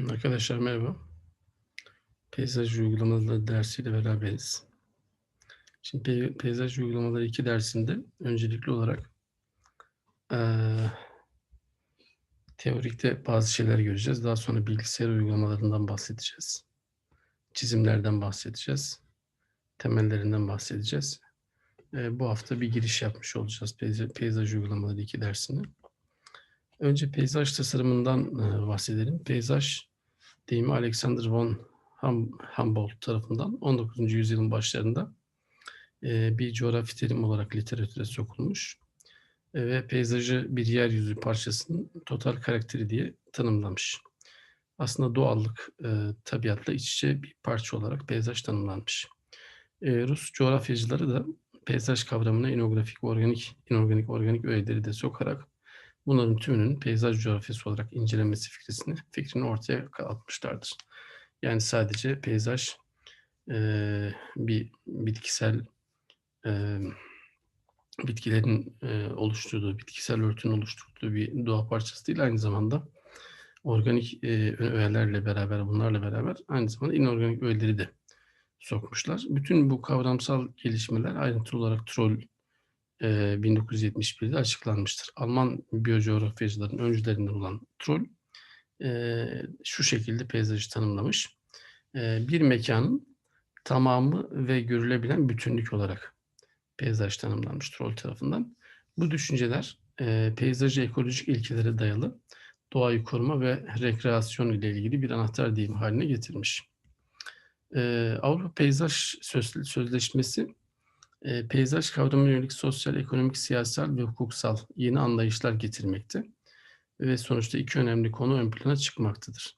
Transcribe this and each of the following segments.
Arkadaşlar merhaba. Peyzaj uygulamaları dersiyle beraberiz. Şimdi pe- peyzaj uygulamaları 2 dersinde öncelikli olarak eee, teorikte bazı şeyler göreceğiz. Daha sonra bilgisayar uygulamalarından bahsedeceğiz. Çizimlerden bahsedeceğiz. Temellerinden bahsedeceğiz. Eee, bu hafta bir giriş yapmış olacağız peyzaj, peyzaj uygulamaları 2 dersine. Önce peyzaj tasarımından bahsedelim. Peyzaj deyimi Alexander von Hum- Humboldt tarafından 19. yüzyılın başlarında e, bir coğrafi terim olarak literatüre sokulmuş E, ve peyzajı bir yeryüzü parçasının total karakteri diye tanımlamış. Aslında doğallık, e, tabiatla iç içe bir parça olarak peyzaj tanımlanmış. Rus coğrafyacıları da peyzaj kavramına inografik, organik, inorganik, organik öğeleri de sokarak bunların tümünün peyzaj coğrafyası olarak incelenmesi fikrini, fikrini ortaya atmışlardır. Yani sadece peyzaj eee, bir bitkisel eee, bitkilerin eee, oluşturduğu, bitkisel örtünün oluşturduğu bir doğa parçası değil. Aynı zamanda organik eee, öğelerle beraber, bunlarla beraber aynı zamanda inorganik öğeleri de sokmuşlar. Bütün bu kavramsal gelişmeler ayrıntılı olarak Troll eee, 1971'de açıklanmıştır. Alman biyocoğrafyacıların öncülerinden olan Troll eee, şu şekilde peyzajı tanımlamış. Bir mekanın tamamı ve görülebilen bütünlük olarak peyzaj tanımlanmış Troll tarafından. Bu düşünceler eee, peyzajı ekolojik ilkelere dayalı doğayı koruma ve rekreasyon ile ilgili bir anahtar deyim haline getirmiş. Avrupa Peyzaj Söz- Sözleşmesi eee, peyzaj kavramına yönelik sosyal, ekonomik, siyasal ve hukuksal yeni anlayışlar getirmekte ve sonuçta iki önemli konu ön plana çıkmaktadır.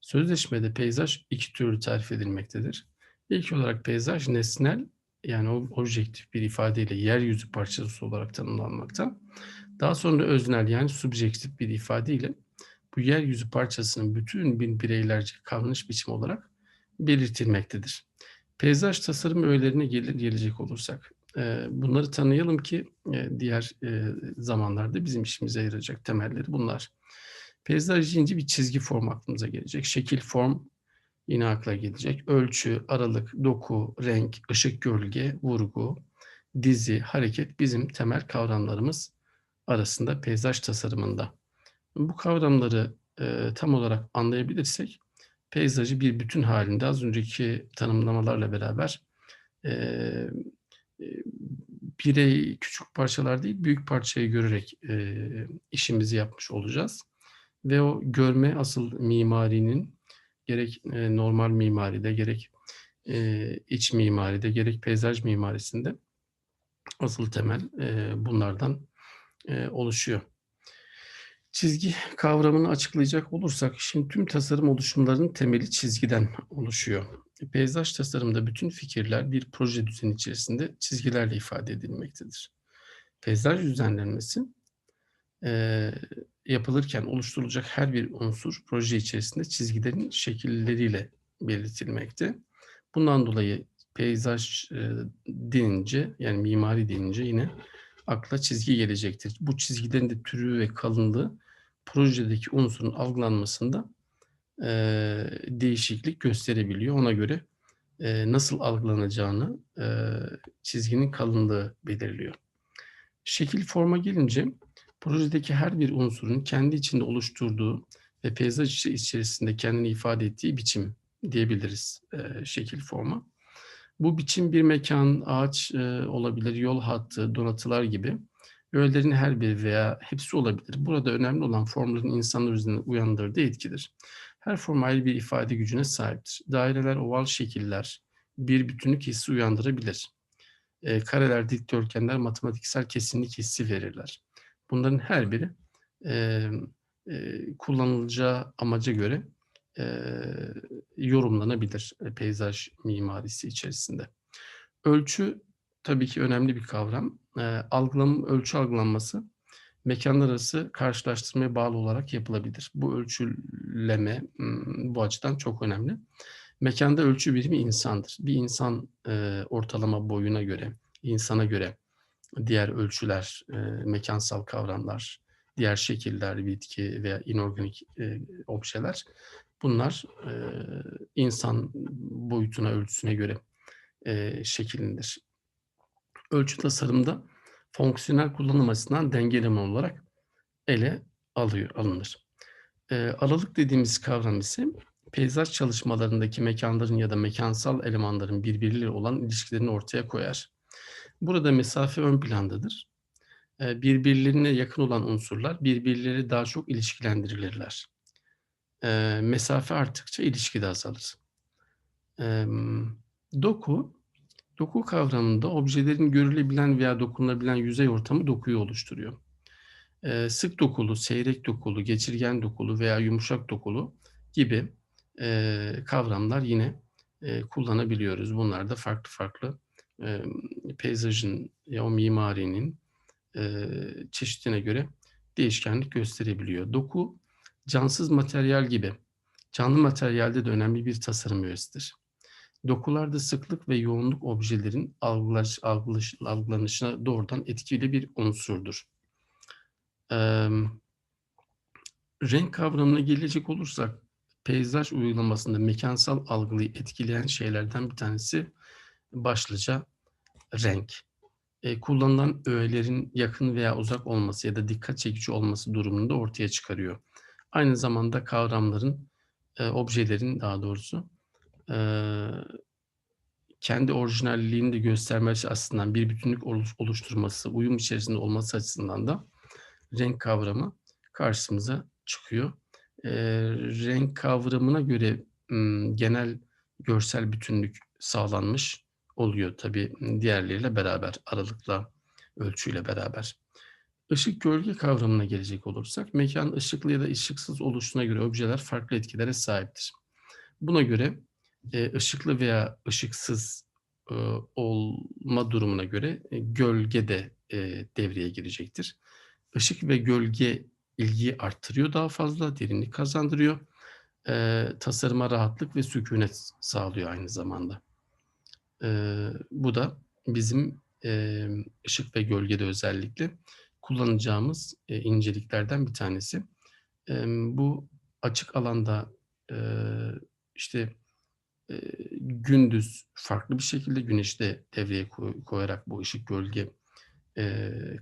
Sözleşmede peyzaj iki türlü tarif edilmektedir. İlk olarak peyzaj nesnel yani objektif bir ifadeyle yeryüzü parçası olarak tanımlanmakta. Daha sonra öznel yani subjektif bir ifadeyle bu yeryüzü parçasının bütün bir bireylerce kavranış biçimi olarak belirtilmektedir. Peyzaj tasarım öğelerine gelir gelecek olursak, e, bunları tanıyalım ki e, diğer e, zamanlarda bizim işimize yarayacak temelleri bunlar. Peyzaj deyince bir çizgi form aklımıza gelecek. Şekil form yine akla gelecek. Ölçü, aralık, doku, renk, ışık, gölge, vurgu, dizi, hareket bizim temel kavramlarımız arasında peyzaj tasarımında. Bu kavramları e, tam olarak anlayabilirsek peyzajı bir bütün halinde az önceki tanımlamalarla beraber e, birey küçük parçalar değil büyük parçayı görerek e, işimizi yapmış olacağız. Ve o görme asıl mimarinin gerek e, normal mimaride gerek e, iç mimaride gerek peyzaj mimarisinde asıl temel e, bunlardan e, oluşuyor. Çizgi kavramını açıklayacak olursak, şimdi tüm tasarım oluşumlarının temeli çizgiden oluşuyor. Peyzaj tasarımında bütün fikirler bir proje düzeni içerisinde çizgilerle ifade edilmektedir. Peyzaj düzenlenmesi eee, yapılırken oluşturulacak her bir unsur proje içerisinde çizgilerin şekilleriyle belirtilmekte. Bundan dolayı peyzaj e, denince yani mimari denince yine akla çizgi gelecektir. Bu çizgilerin de türü ve kalınlığı projedeki unsurun algılanmasında eee, değişiklik gösterebiliyor. Ona göre eee, nasıl algılanacağını eee, çizginin kalınlığı belirliyor. Şekil forma gelince projedeki her bir unsurun kendi içinde oluşturduğu ve peyzaj içerisinde kendini ifade ettiği biçim diyebiliriz eee, şekil forma. Bu biçim bir mekan, ağaç e, olabilir, yol hattı, donatılar gibi öğelerin her biri veya hepsi olabilir. Burada önemli olan formların insanlar üzerinde uyandırdığı etkidir. Her form ayrı bir ifade gücüne sahiptir. Daireler, oval şekiller bir bütünlük hissi uyandırabilir. E, kareler, dikdörtgenler matematiksel kesinlik hissi verirler. Bunların her biri e, e, kullanılacağı amaca göre e, yorumlanabilir e, peyzaj mimarisi içerisinde. Ölçü tabii ki önemli bir kavram. E, algılam, ölçü algılanması mekanlar arası karşılaştırmaya bağlı olarak yapılabilir. Bu ölçüleme hmm, bu açıdan çok önemli. Mekanda ölçü birimi insandır. Bir insan e, ortalama boyuna göre, insana göre diğer ölçüler, e, mekansal kavramlar, diğer şekiller, bitki veya inorganik e, objeler Bunlar e, insan boyutuna, ölçüsüne göre e, şekillenir. Ölçü tasarımda fonksiyonel kullanım açısından dengeleme olarak ele alıyor, alınır. E, aralık dediğimiz kavram ise peyzaj çalışmalarındaki mekanların ya da mekansal elemanların birbirleriyle olan ilişkilerini ortaya koyar. Burada mesafe ön plandadır. E, birbirlerine yakın olan unsurlar birbirleri daha çok ilişkilendirilirler. E, mesafe arttıkça ilişki de azalır. E, doku, doku kavramında objelerin görülebilen veya dokunulabilen yüzey ortamı dokuyu oluşturuyor. E, sık dokulu, seyrek dokulu, geçirgen dokulu veya yumuşak dokulu gibi e, kavramlar yine e, kullanabiliyoruz. Bunlar da farklı farklı e, peyzajın ya o mimarinin e, çeşitine göre değişkenlik gösterebiliyor. Doku, cansız materyal gibi canlı materyalde de önemli bir tasarım öğesidir. Dokularda sıklık ve yoğunluk objelerin algılaş, algılaş, algılanışına doğrudan etkili bir unsurdur. Ee, renk kavramına gelecek olursak, peyzaj uygulamasında mekansal algıyı etkileyen şeylerden bir tanesi başlıca renk. E, kullanılan öğelerin yakın veya uzak olması ya da dikkat çekici olması durumunda ortaya çıkarıyor. Aynı zamanda kavramların, e, objelerin daha doğrusu kendi orijinalliğini de göstermesi açısından bir bütünlük oluşturması, uyum içerisinde olması açısından da renk kavramı karşımıza çıkıyor. E, renk kavramına göre genel görsel bütünlük sağlanmış oluyor tabii diğerleriyle beraber, aralıkla, ölçüyle beraber. Işık gölge kavramına gelecek olursak, mekan ışıklı ya da ışıksız oluşuna göre objeler farklı etkilere sahiptir. Buna göre e, ışıklı veya ışıksız olma durumuna göre e, gölge de devreye girecektir. Işık ve gölge ilgiyi arttırıyor daha fazla, derinlik kazandırıyor. E, tasarıma rahatlık ve sükunet sağlıyor aynı zamanda. Bu da bizim ışık ve gölgede özellikle kullanacağımız inceliklerden bir tanesi. Bu açık alanda e, işte gündüz farklı bir şekilde güneşte devreye koy, koyarak bu ışık gölge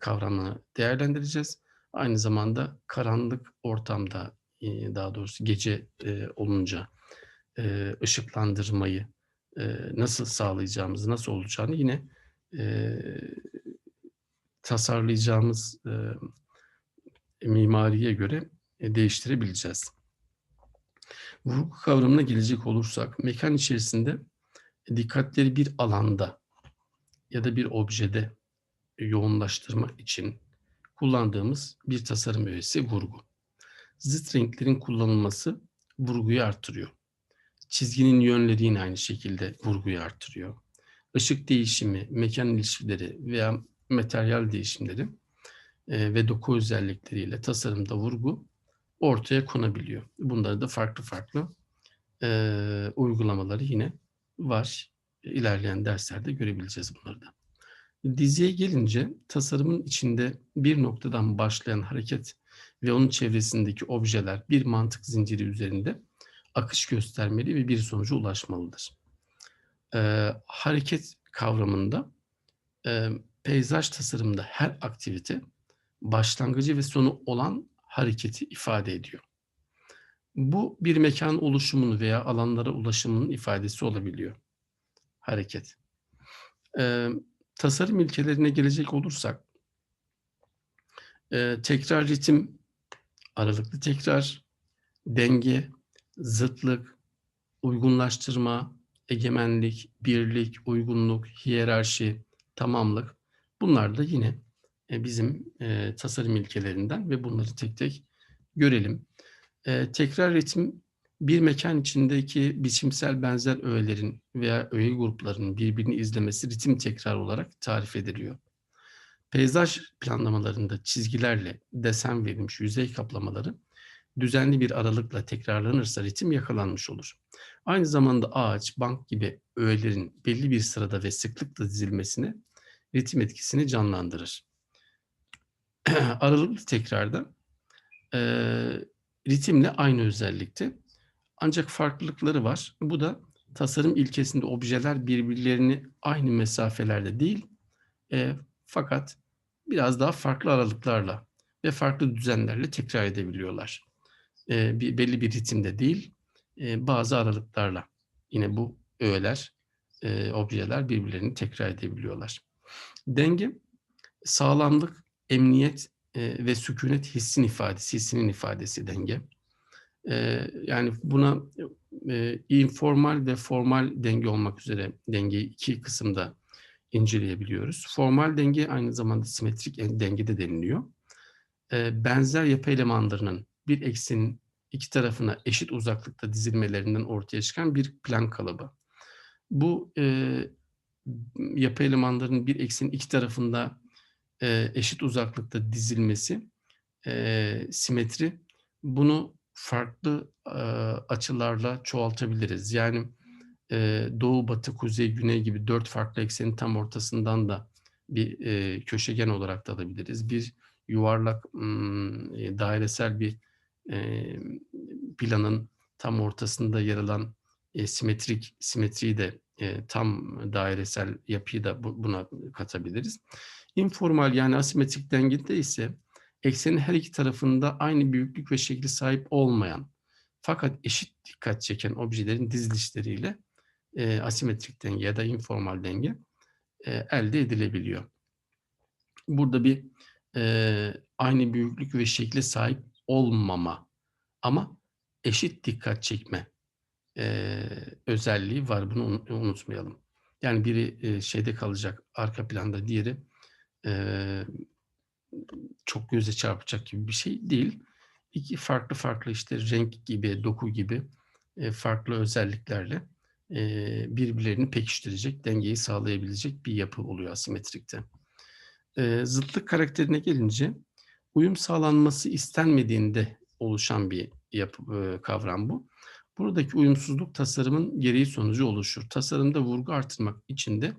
kavramını değerlendireceğiz. Aynı zamanda karanlık ortamda daha doğrusu gece olunca ışıklandırmayı nasıl sağlayacağımızı, nasıl olacağını yine e, tasarlayacağımız mimariye göre değiştirebileceğiz. Vurgu kavramına gelecek olursak, mekan içerisinde dikkatleri bir alanda ya da bir objede yoğunlaştırmak için kullandığımız bir tasarım öğesi vurgu. Zıt renklerin kullanılması vurguyu artırıyor. Çizginin yönleri yine aynı şekilde vurguyu artırıyor. Işık değişimi, mekan ilişkileri veya materyal değişimleri e, ve doku özellikleriyle tasarımda vurgu ortaya konabiliyor. Bunları da farklı farklı e, uygulamaları yine var. İlerleyen derslerde görebileceğiz bunları da. Diziye gelince tasarımın içinde bir noktadan başlayan hareket ve onun çevresindeki objeler bir mantık zinciri üzerinde akış göstermeli ve bir sonuca ulaşmalıdır. Ee, hareket kavramında e, peyzaj tasarımında her aktivite başlangıcı ve sonu olan hareketi ifade ediyor. Bu bir mekan oluşumunu veya alanlara ulaşımının ifadesi olabiliyor. Hareket. Ee, tasarım ilkelerine gelecek olursak, e, tekrar ritim, aralıklı tekrar, denge, zıtlık, uygunlaştırma, egemenlik, birlik, uygunluk, hiyerarşi, tamamlık bunlar da yine e, bizim e, tasarım ilkelerinden ve bunları tek tek görelim. E, tekrar ritim bir mekan içindeki biçimsel benzer öğelerin veya öğe gruplarının birbirini izlemesi ritim tekrar olarak tarif ediliyor. Peyzaj planlamalarında çizgilerle desen verilmiş yüzey kaplamaları düzenli bir aralıkla tekrarlanırsa ritim yakalanmış olur. Aynı zamanda ağaç, bank gibi öğelerin belli bir sırada ve sıklıkla dizilmesine ritim etkisini canlandırır. Aralıklı tekrarda e, ritimle aynı özellikte Ancak farklılıkları var. Bu da tasarım ilkesinde objeler birbirlerini aynı mesafelerde değil, e, fakat biraz daha farklı aralıklarla ve farklı düzenlerle tekrar edebiliyorlar. E, bir, belli bir ritimde değil, e, bazı aralıklarla. Yine bu öğeler, e, objeler birbirlerini tekrar edebiliyorlar. Denge, sağlamlık, emniyet e, ve sükunet hissin ifadesi, hissinin ifadesi denge. E, yani buna e, informal ve formal denge olmak üzere dengeyi iki kısımda inceleyebiliyoruz. Formal denge aynı zamanda simetrik denge de deniliyor. E, benzer yapı elemanlarının bir eksenin iki tarafına eşit uzaklıkta dizilmelerinden ortaya çıkan bir plan kalıbı. Bu e, yapı elemanlarının bir eksenin iki tarafında e, eşit uzaklıkta dizilmesi, e, simetri, bunu farklı e, açılarla çoğaltabiliriz. Yani e, doğu, batı, kuzey, güney gibi dört farklı eksenin tam ortasından da bir e, köşegen olarak da alabiliriz. Bir yuvarlak, e, dairesel bir e, planın tam ortasında yer alan e, simetrik simetriyi de e, tam dairesel yapıyı da bu, buna katabiliriz. Informal yani asimetrik dengede ise eksenin her iki tarafında aynı büyüklük ve şekli sahip olmayan fakat eşit dikkat çeken objelerin dizilişleriyle e, asimetrik denge ya da informal denge e, elde edilebiliyor. Burada bir e, aynı büyüklük ve şekle sahip olmama ama eşit dikkat çekme e, özelliği var. Bunu unutmayalım. Yani biri e, şeyde kalacak arka planda, diğeri e, çok göze çarpacak gibi bir şey değil. İki farklı farklı işte renk gibi, doku gibi e, farklı özelliklerle e, birbirlerini pekiştirecek, dengeyi sağlayabilecek bir yapı oluyor asimetrikte. E, zıtlık karakterine gelince uyum sağlanması istenmediğinde oluşan bir yapı, e, kavram bu. Buradaki uyumsuzluk tasarımın gereği sonucu oluşur. Tasarımda vurgu artırmak için de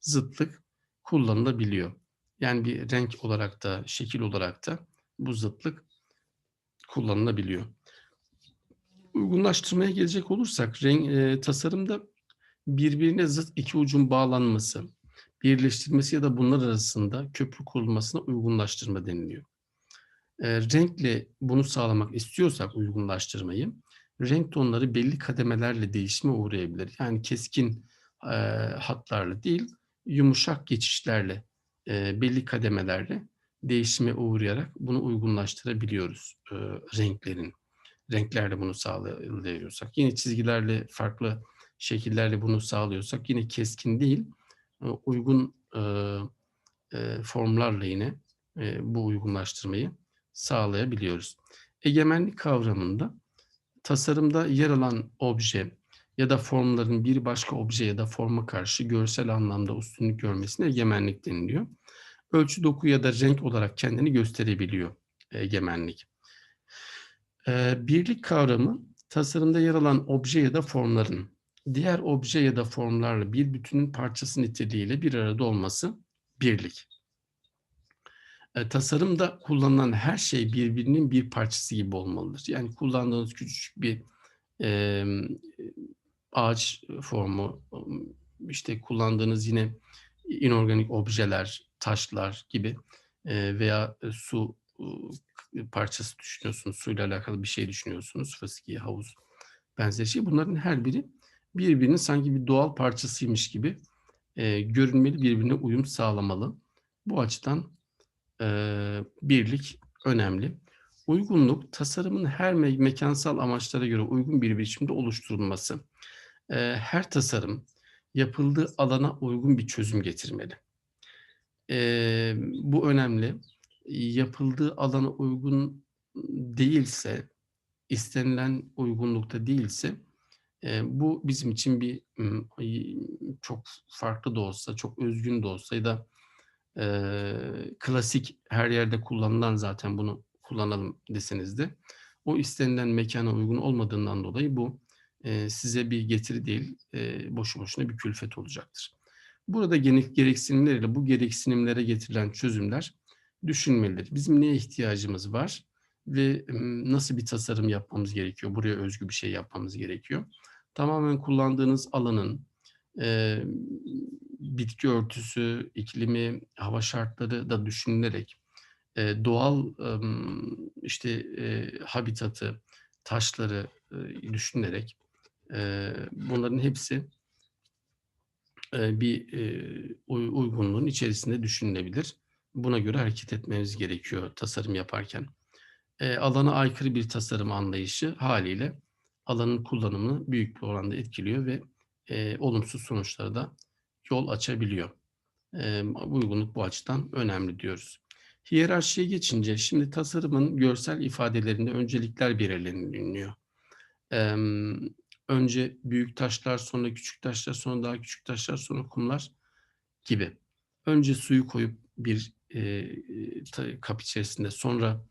zıtlık kullanılabiliyor. Yani bir renk olarak da, şekil olarak da bu zıtlık kullanılabiliyor. Uygunlaştırmaya gelecek olursak, renk, e, tasarımda birbirine zıt iki ucun bağlanması, birleştirmesi ya da bunlar arasında köprü kurulmasına uygunlaştırma deniliyor. E, renkle bunu sağlamak istiyorsak uygunlaştırmayı, renk tonları belli kademelerle değişime uğrayabilir. Yani keskin e, hatlarla değil, yumuşak geçişlerle, e, belli kademelerle değişime uğrayarak bunu uygunlaştırabiliyoruz e, renklerin. Renklerle bunu sağlayabiliyorsak. Yine çizgilerle, farklı şekillerle bunu sağlıyorsak yine keskin değil, e, uygun e, e, formlarla yine e, bu uygunlaştırmayı sağlayabiliyoruz. Egemenlik kavramında tasarımda yer alan obje ya da formların bir başka obje ya da forma karşı görsel anlamda üstünlük görmesine egemenlik deniliyor. Ölçü, doku ya da renk olarak kendini gösterebiliyor egemenlik. Ee, birlik kavramı tasarımda yer alan obje ya da formların diğer obje ya da formlarla bir bütünün parçası niteliğiyle bir arada olması birlik. E, tasarımda kullanılan her şey birbirinin bir parçası gibi olmalıdır. Yani kullandığınız küçük bir e, ağaç formu, işte kullandığınız yine inorganik objeler, taşlar gibi e, veya su parçası düşünüyorsunuz, suyla alakalı bir şey düşünüyorsunuz, fıskiye, havuz benzeri şey. Bunların her biri birbirinin sanki bir doğal parçasıymış gibi e, görünmeli, birbirine uyum sağlamalı. Bu açıdan e, birlik önemli. Uygunluk, tasarımın her me mekansal amaçlara göre uygun bir biçimde oluşturulması. E, her tasarım yapıldığı alana uygun bir çözüm getirmeli. E, bu önemli. Yapıldığı alana uygun değilse, istenilen uygunlukta değilse, e, bu bizim için bir çok farklı da olsa, çok özgün de olsa ya da e, klasik her yerde kullanılan zaten bunu kullanalım deseniz de o istenilen mekana uygun olmadığından dolayı bu e, size bir getiri değil, e, boşu boşuna bir külfet olacaktır. Burada gereksinimlerle bu gereksinimlere getirilen çözümler düşünmelidir. Bizim neye ihtiyacımız var? ve, nasıl bir tasarım yapmamız gerekiyor? Buraya özgü bir şey yapmamız gerekiyor. Tamamen kullandığınız alanın, eee, bitki örtüsü, iklimi, hava şartları da düşünülerek, eee, doğal, ımm, işte, eee, habitatı, taşları, ııı, düşünülerek, eee, bunların hepsi bir, uygunluğun içerisinde düşünülebilir. Buna göre hareket etmemiz gerekiyor tasarım yaparken. Alana aykırı bir tasarım anlayışı hâliyle alanın kullanımını büyük bir oranda etkiliyor ve, olumsuz sonuçlara da yol açabiliyor. Uygunluk bu açıdan önemli diyoruz. Hiyerarşiye geçince şimdi tasarımın görsel ifadelerinde öncelikler belirleniliyor. Önce büyük taşlar, sonra küçük taşlar, sonra daha küçük taşlar, sonra kumlar gibi. Önce suyu koyup bir, ta kap içerisinde, sonra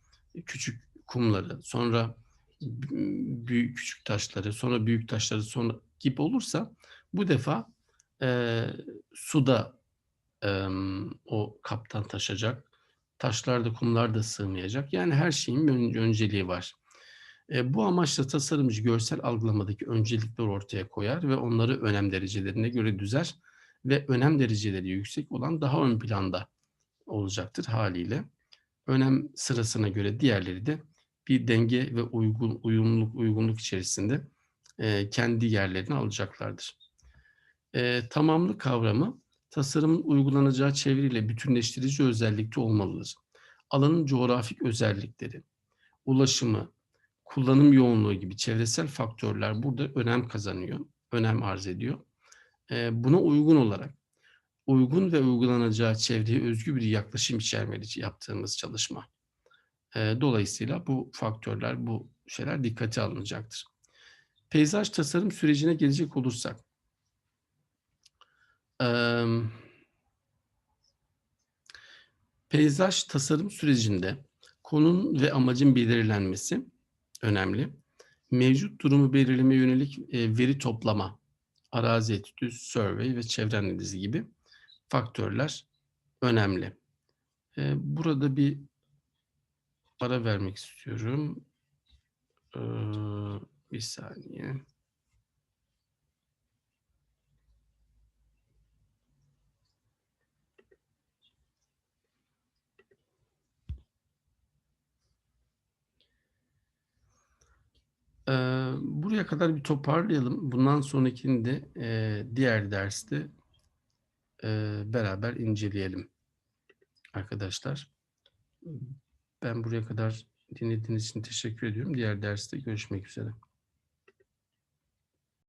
küçük kumları, sonra büyük küçük taşları, sonra büyük taşları, sonra gibi olursa bu defa, eee, su da, emm, o kaptan taşacak. Taşlar da kumlar da sığmayacak. Yani her şeyin önceliği var. Eee, bu amaçla tasarımcı görsel algılamadaki öncelikleri ortaya koyar ve onları önem derecelerine göre düzer ve önem dereceleri yüksek olan daha ön planda olacaktır hâliyle. Önem sırasına göre diğerleri de bir denge ve uygun uyumluluk uygunluk içerisinde, eee, kendi yerlerini alacaklardır. Eee, tamamlık kavramı tasarımın uygulanacağı çevreyle bütünleştirici özellikte olmalıdır. Alanın coğrafik özellikleri, ulaşımı, kullanım yoğunluğu gibi çevresel faktörler burada önem kazanıyor, önem arz ediyor. Buna uygun olarak uygun ve uygulanacağı çevreye özgü bir yaklaşım içermeli yaptığımız çalışma. Dolayısıyla bu faktörler, bu şeyler dikkate alınacaktır. Peyzaj tasarım sürecine gelecek olursak peyzaj tasarım sürecinde konunun ve amacın belirlenmesi önemli. Mevcut durumu belirlemeye yönelik, eee, veri toplama, arazi etüdü, survey ve çevre analizi gibi faktörler önemli. Eee, burada bir ara vermek istiyorum. Iıı, bir saniye. Buraya kadar bir toparlayalım. Bundan sonrakini eee, diğer derste, eee, beraber inceleyelim arkadaşlar. Ben buraya kadar dinlediğiniz için teşekkür ediyorum. Diğer derste görüşmek üzere.